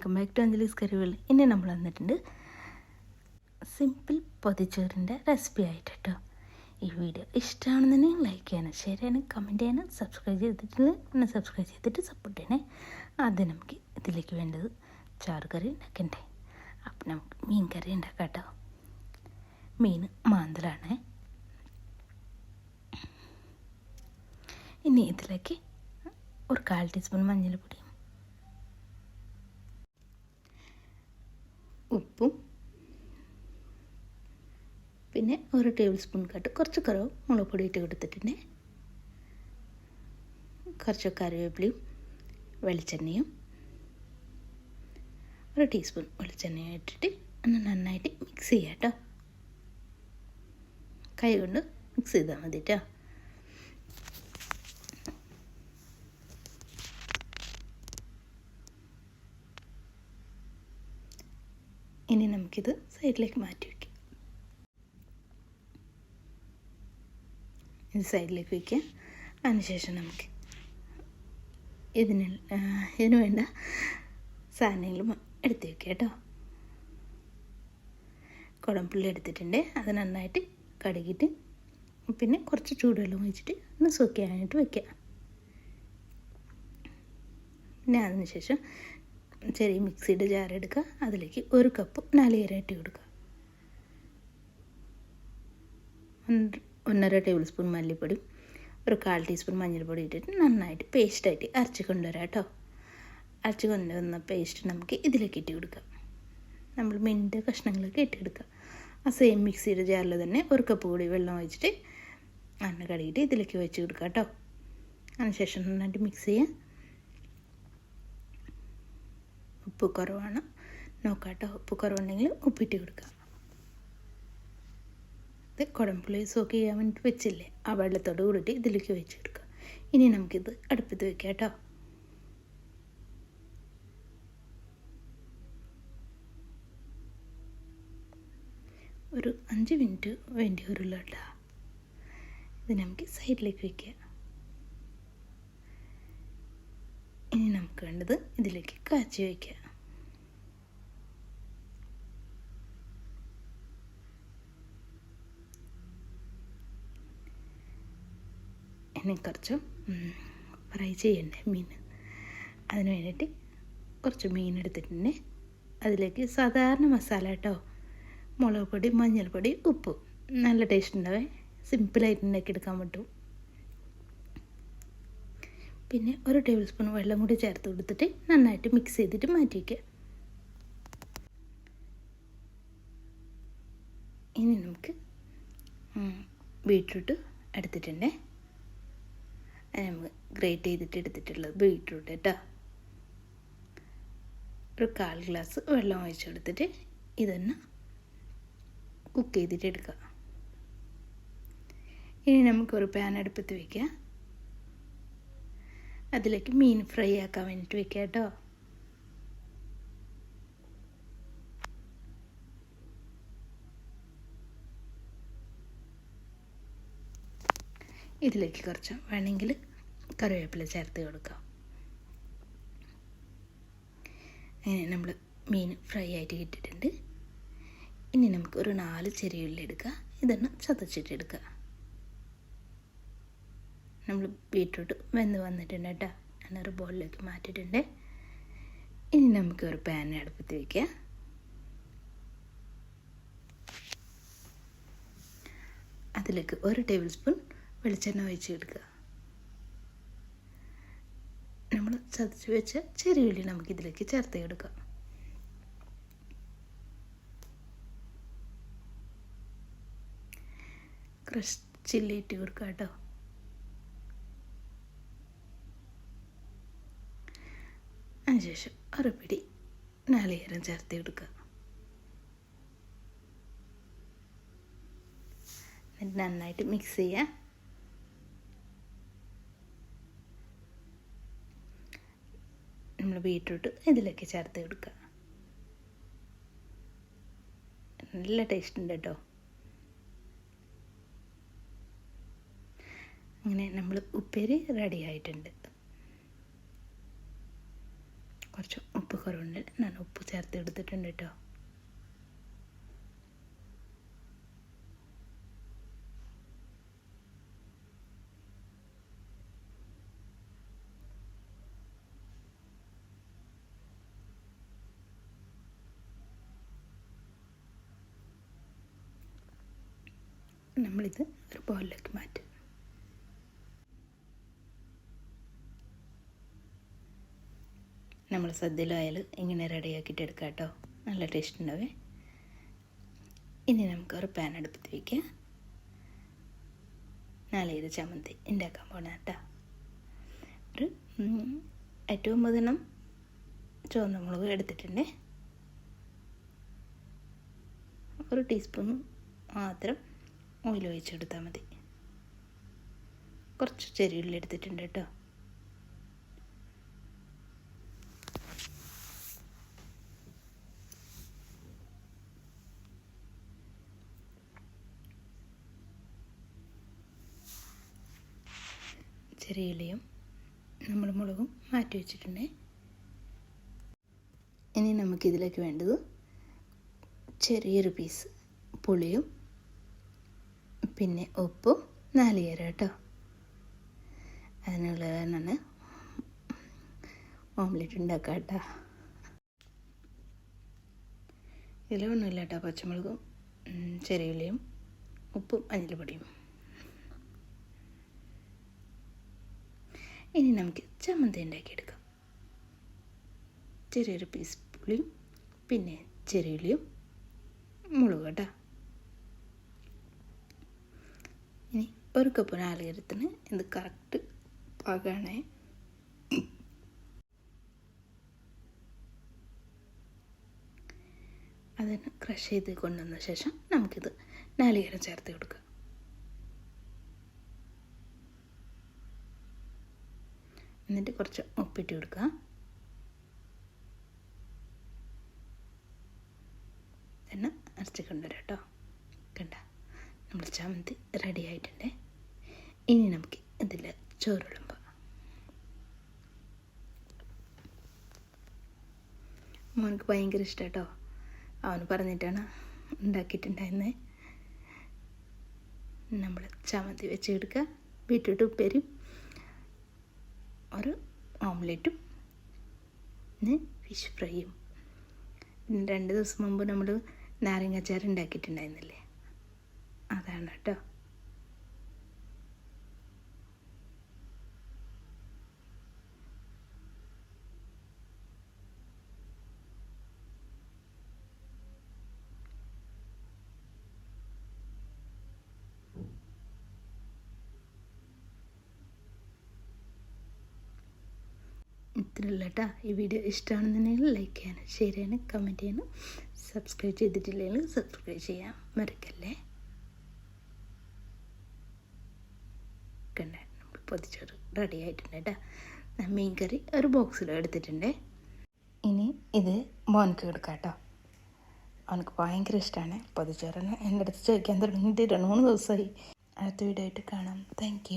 Welcome back to Anjali's Curry World ഇനി നമ്മൾ വന്നിട്ടുണ്ട് സിമ്പിൾ പൊതിച്ചോറിന്റെ റെസിപ്പി ആയിട്ട് കേട്ടോ ഈ വീഡിയോ ഇഷ്ടമാണെന്നുണ്ടെങ്കിൽ ലൈക്ക് ചെയ്യാനും ഷെയർ ചെയ്യാനും കമന്റ് ചെയ്യാനും സബ്സ്ക്രൈബ് ചെയ്തിട്ടില്ല പിന്നെ സബ്സ്ക്രൈബ് ചെയ്തിട്ട് സപ്പോർട്ട് ചെയ്യണേ. ആദ്യം നമുക്ക് ഇതിലേക്ക് വേണ്ടത് ചാറ് കറി ഉണ്ടാക്കണ്ടേ. അപ്പം നമുക്ക് മീൻ കറി ഉണ്ടാക്കാം കേട്ടോ മീൻ മാന്തലാണേ. ഇനി ഇതിലേക്ക് ഒരു കാൽ ടീസ്പൂൺ മഞ്ഞൾപ്പൊടിയും ഉപ്പും പിന്നെ ഒരു ടേബിൾ സ്പൂൺ കട്ട് കുറച്ച് കുറവ് മുളക് പൊടി ഇട്ട് കൊടുത്തിട്ടുണ്ട്. കുറച്ച് കറിവേപ്പിലയും വെളിച്ചെണ്ണയും ഒരു ടീസ്പൂൺ വെളിച്ചെണ്ണയും ഇട്ടിട്ട് ഒന്ന് നന്നായിട്ട് മിക്സ് ചെയ്യാം കേട്ടോ. കൈ കൊണ്ട് മിക്സ് ചെയ്താൽ മതി കേട്ടോ. ഇനി നമുക്കിത് സൈഡിലേക്ക് മാറ്റി വയ്ക്കാം ഇത് സൈഡിലേക്ക് വയ്ക്കുക അതിനുശേഷം നമുക്ക് ഇതിന് ഇതിന് വേണ്ട സാധനങ്ങളും എടുത്ത് വയ്ക്കുക കേട്ടോ. കുടംപുള്ളി എടുത്തിട്ടുണ്ട്. അത് നന്നായിട്ട് കടുകിയിട്ട് പിന്നെ കുറച്ച് ചൂടുവെള്ളം ഒഴിച്ചിട്ട് ഒന്ന് സൂക്കിയാനായിട്ട് വയ്ക്കുക പിന്നെ അതിനുശേഷം ചെറിയ മിക്സിയുടെ ജാർ എടുക്കുക. അതിലേക്ക് ഒരു കപ്പ് നാളികേരം കൊടുക്കുക. ഒന്നര ടേബിൾ സ്പൂൺ മല്ലിപ്പൊടി ഒരു കാൽ ടീസ്പൂൺ മഞ്ഞൾപ്പൊടി ഇട്ടിട്ട് നന്നായിട്ട് പേസ്റ്റായിട്ട് അരച്ച് കൊണ്ടുവരാം കേട്ടോ അരച്ച് കൊണ്ടുവന്ന പേസ്റ്റ് നമുക്ക് ഇതിലേക്ക് ഇട്ട് കൊടുക്കാം. നമ്മൾ മിന്റെ കഷ്ണങ്ങളൊക്കെ ഇട്ടെടുക്കുക ആ സെയിം മിക്സിയുടെ ജാറിൽ തന്നെ ഒരു കപ്പ് കൂടി വെള്ളം ഒഴിച്ചിട്ട് അന്ന കടിയിട്ട് ഇതിലേക്ക് വെച്ച് കൊടുക്കുക കേട്ടോ അതിനുശേഷം നന്നായിട്ട് മിക്സ് ചെയ്യുക ഉപ്പ് കുറവാണ്. നോക്കാം കേട്ടോ ഉപ്പ് കുറവുണ്ടെങ്കിൽ ഉപ്പിട്ട് കൊടുക്കുക ഇത് കുടംപുളി സോക്ക് ചെയ്യാൻ വേണ്ടിയിട്ട് വെച്ചില്ലേ? ആ വെള്ളത്തോട് കൂടിയിട്ട് ഇതിലേക്ക് വെച്ച് കൊടുക്കുക ഇനി നമുക്കിത് അടുപ്പത്ത് വെക്കാം കേട്ടോ. ഒരു അഞ്ച് മിനിറ്റ് വേണ്ടി വരുള്ളൂ കേട്ടോ. ഇത് നമുക്ക് സൈഡിലേക്ക് വയ്ക്കുക ഇനി നമുക്ക് വേണ്ടത് ഇതിലേക്ക് കാച്ചി വയ്ക്കുക ഇനി കുറച്ച് ഫ്രൈ ചെയ്യണ്ടേ മീൻ അതിന് വേണ്ടിയിട്ട് കുറച്ച് മീൻ എടുത്തിട്ടുണ്ട്. അതിലേക്ക് സാധാരണ മസാല കേട്ടോ മുളക് പൊടി മഞ്ഞൾപ്പൊടി ഉപ്പ്. നല്ല ടേസ്റ്റ് ഉണ്ടാവേ. സിമ്പിളായിട്ട് ഉണ്ടാക്കി എടുക്കാൻ പറ്റും. പിന്നെ ഒരു ടേബിൾ സ്പൂൺ വെള്ളം കൂടി ചേർത്ത് കൊടുത്തിട്ട് നന്നായിട്ട് മിക്സ് ചെയ്തിട്ട് മാറ്റി വയ്ക്കുക ഇനി നമുക്ക് ബീട്രൂട്ട് എടുത്തിട്ടുണ്ട്. നമുക്ക് ഗ്രേറ്റ് ചെയ്തിട്ട് എടുത്തിട്ടുള്ളത് ബീട്രൂട്ട് കേട്ടോ ഒരു കാൽ ഗ്ലാസ് വെള്ളം ഒഴിച്ച് കൊടുത്തിട്ട് ഇതൊന്ന് കുക്ക് ചെയ്തിട്ട് എടുക്കുക. ഇനി നമുക്കൊരു പാൻ അടുപ്പത്ത് വയ്ക്കുക അതിലേക്ക് മീൻ ഫ്രൈ ആക്കാൻ വേണ്ടിയിട്ട് വയ്ക്കാം കേട്ടോ. ഇതിലേക്ക് കുറച്ച് വേണമെങ്കിൽ കറിവേപ്പില ചേർത്ത് കൊടുക്കാം. അങ്ങനെ നമ്മൾ മീൻ ഫ്രൈ ആയിട്ട് കിട്ടിയിട്ടുണ്ട്. ഇനി നമുക്ക് ഒരു നാല് ചെറിയ ഉള്ളി എടുക്കുക ഇതൊന്ന് ചതച്ചിട്ടെടുക്കുക നമ്മൾ ബീട്രൂട്ട് വെന്ന് വന്നിട്ടുണ്ട് കേട്ടോ. ഞാനൊരു ബോളിലേക്ക് മാറ്റിയിട്ടുണ്ട്. ഇനി നമുക്ക് ഒരു പാൻ അടുപ്പത്ത് വയ്ക്കുക അതിലേക്ക് ഒരു ടേബിൾ സ്പൂൺ വെളിച്ചെണ്ണ ഒഴിച്ച് എടുക്കുക നമ്മൾ ചതച്ച് വെച്ച ചെറിയ ഉള്ളി നമുക്ക് ഇതിലേക്ക് ചേർത്ത് എടുക്കാം ക്രഷ് ചില്ലി ഇട്ട് കൊടുക്കുക കേട്ടോ. അതിനുശേഷം ഒരു പിടി നാളികേരം ചേർത്ത് കൊടുക്കുക. എന്നിട്ട് നന്നായിട്ട് മിക്സ് ചെയ്യുക നമ്മൾ ബീട്രൂട്ട് ഇതിലേക്ക് ചേർത്ത് കൊടുക്കുക നല്ല ടേസ്റ്റ് ഉണ്ട് കേട്ടോ അങ്ങനെ നമ്മൾ ഉപ്പേരി റെഡി ആയിട്ടുണ്ട്. കുറച്ച് ഉപ്പ് കുറവുണ്ട്. ഞാൻ ഉപ്പ് ചേർത്ത് എടുത്തിട്ടുണ്ട് കേട്ടോ നമ്മളിത് ഒരു ബോളിലേക്ക് മാറ്റും. നമ്മൾ സദ്യയിലായാൽ ഇങ്ങനെ റെഡിയാക്കിയിട്ട് എടുക്കാം കേട്ടോ. നല്ല ടേസ്റ്റ് ഉണ്ടാവേ. ഇനി നമുക്ക് ഒരു പാൻ അടുപ്പത്ത് വയ്ക്കാം നാലേത് ചമ്മന്തി ഉണ്ടാക്കാൻ പോണ കേട്ടോ. ഒരു ഏറ്റവും മുതണം ചുവന്ന മുളക് എടുത്തിട്ടുണ്ട്. ഒരു ടീസ്പൂൺ മാത്രം ഓയിൽ ഒഴിച്ചെടുത്താൽ മതി. കുറച്ച് ചെരുവിൽ എടുത്തിട്ടുണ്ട് കേട്ടോ. ചെറിയ നമ്മൾ മുളകും മാറ്റി വെച്ചിട്ടുണ്ടേ. ഇനി നമുക്കിതിലേക്ക് വേണ്ടത് ചെറിയൊരു പീസ് പുളിയും പിന്നെ ഉപ്പും നാളികേരം കേട്ടോ. അതിനുള്ളതാണ് ഓംലെറ്റ് ഉണ്ടാക്കാം കേട്ടോ. ഇതിലൊന്നുമില്ല കേട്ടോ പച്ചമുളകും ചെറിയ ഉള്ളിയും ഉപ്പും അഞ്ചിലുപൊടിയും ഇനി നമുക്ക് ചമ്മന്തി ഉണ്ടാക്കിയെടുക്കാം. ചെറിയൊരു പീസ് പുളിയും പിന്നെ ചെറിയ ഉള്ളിയും മുളക് കേട്ടോ. ഇനി ഒരു കപ്പ് നാളികേരത്തിന് ഇത് കറക്റ്റ് പാകണേ. അതിന് ക്രഷ് ചെയ്ത് കൊണ്ടുവന്ന ശേഷം നമുക്കിത് നാളികേരം ചേർത്ത് കൊടുക്കാം. എന്നിട്ട് കുറച്ച് ഉപ്പിട്ട് കൊടുക്കുക. തന്നെ അരച്ച് കൊണ്ടുവരാം കേട്ടോ. കണ്ട? നമ്മൾ ചമ്മന്തി റെഡി ആയിട്ടുണ്ട്. ഇനി നമുക്ക് ഇതിൽ ചോറ് വിളമ്പ മോനക്ക് ഭയങ്കര ഇഷ്ടം കേട്ടോ അവന് പറഞ്ഞിട്ടാണ് ഉണ്ടാക്കിയിട്ടുണ്ടായിരുന്നത് നമ്മൾ ചമ്മന്തി വെച്ച് എടുക്കുക. ബീറ്റ്റൂട്ട് ഉപ്പേരും ഒരു ഓംലെറ്റും പിന്നെ ഫിഷ് ഫ്രൈയും രണ്ട് ദിവസം മുമ്പ് നമ്മൾ നാരങ്ങാച്ചാർ ഉണ്ടാക്കിയിട്ടുണ്ടായിരുന്നില്ലേ? അതാണ് കേട്ടോ ഇത്രയുള്ള കേട്ടോ ഈ വീഡിയോ ഇഷ്ടമാണെന്നുണ്ടെങ്കിൽ ലൈക്ക് ചെയ്യാനും ഷെയർ ചെയ്യാനും കമന്റ് ചെയ്യാനും സബ്സ്ക്രൈബ് ചെയ്തിട്ടില്ലെങ്കിൽ സബ്സ്ക്രൈബ് ചെയ്യാം മറക്കല്ലേ കണ്ട പൊതിച്ചോറ് റെഡി ആയിട്ടുണ്ട് കേട്ടോ മീൻ കറി ഒരു ബോക്സിലും എടുത്തിട്ടുണ്ട്. ഇനി ഇത് മോനക്ക് കൊടുക്കാം കേട്ടോ അവനക്ക് ഭയങ്കര ഇഷ്ടമാണ് പൊതിച്ചോറിന് എന്റെ അടുത്ത് ചോദിക്കാൻ തുടങ്ങിയിട്ട് രണ്ട് മൂന്ന് ദിവസമായി അടുത്ത വീഡിയോ ആയിട്ട് കാണാം. താങ്ക്